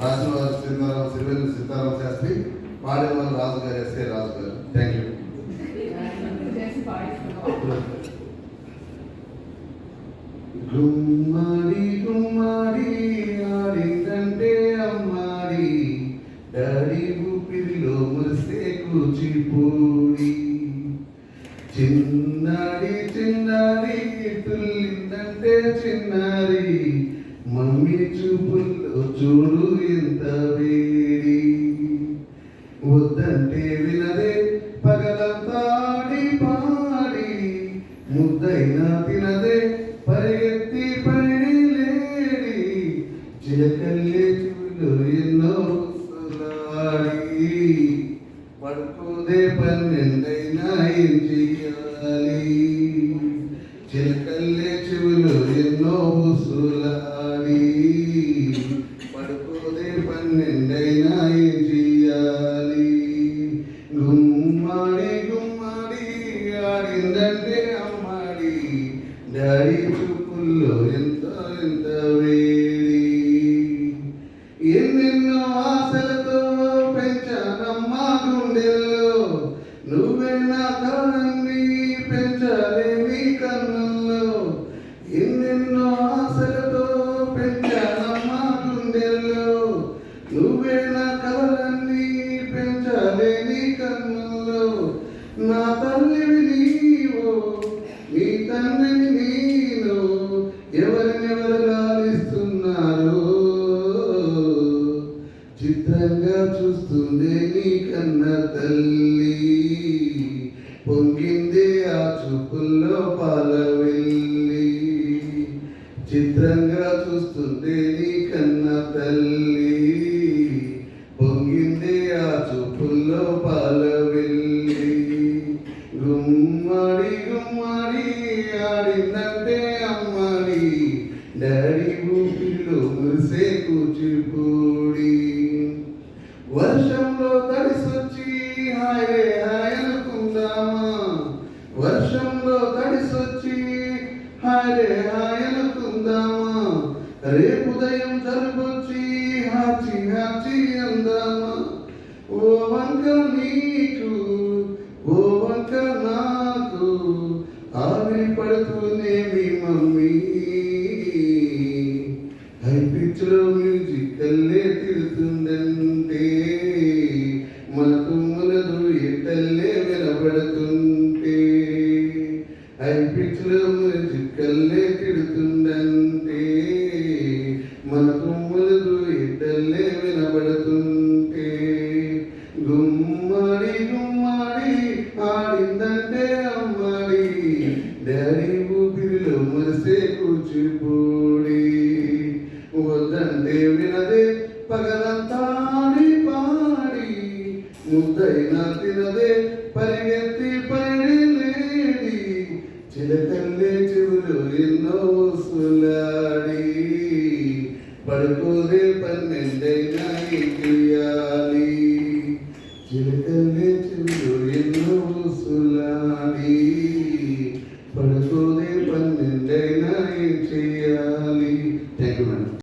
రాజు వారు సీతారాం సిరివెల్లి సీతారాం శాస్త్రి పాడేవారు రాజు garu S K Raju garu thank you గుమ్మడి గుమ్మడి ఆడిందంటే అమ్మాడి. డాడీ ఊపిరిలో మురిసే కూచిపూడి. చిన్నాడి చిన్నాడి తుల్లిందంటే చిన్నారి. మమ్మీ చూపులు చూడు ఎంత వేడి. వద్దంటే వినదే పగలంతాడి పాడి. ముద్దైనా తినదే పరిగెత్తి పడి లేడి. చిలకల్లే చూడు ఎన్నో పడుకోదే పన్నెండైనా ఏం చెయ్యాలి? చిలకల్లే చెవులు డాడీ చూపుల్లో ఎంత ఎంత వేడి ఎన్నెన్నో ఆశలతో పెంచానమ్మా గుండెల్లో నువ్వే నా కరణి పెంచాలే కన్నుల్లో ఎన్నెన్నో ఆశలతో పెంచానమ్మా గుండెల్లో చిత్రంగా చూస్తుంది నీ కన్న తల్లి. పొంగిందే ఆ చూపుల్లో పాల వెళ్ళి చిత్రంగా చూస్తుంది నీ కన్న తల్లి. పొంగిందే ఆ చూపుల్లో పాల వెళ్ళి గుమ్మడి గుమ్మడి ఆడిందంటే అమ్మడి. డాడీ ఊపిరిలో మురిసే కూచిపో వర్షంలో తడిసొచ్చి హాయే హాయ్ అనుకుందామా వర్షంలో తడిసొచ్చి హాయే హాయ్ అనుకుందామా రేపు ఉదయం జరుగొచ్చి హాచి హాచి అందామా? ఓ వంక నీకు ఓ వంక నాకు ఆవిరి పడుతూనే మీ మమ్మీ. మన తుమ్ములదు ఎట్టల్లే వినబడుతుంటే హై చిక్కల్లే తిడుతుందంటే మన తుమ్ములదు ఎట్టల్లే వినబడుతుంటే గుమ్మడి గుమ్మడి ఆడిందంటే అమ్మడి డాడీ ఊపిరిలో మనసే కూచిపూ ദൈനാത്തിനത് പരിഗത്തി പടി നേടി. ചില കല്ലേ ചുരുന്നോ സുലാടി പടുക്കൂരിൽ പന്നെന്തൈനായി കിയാലി ചില കല്ലേ ചുരുന്നോ സുലാടി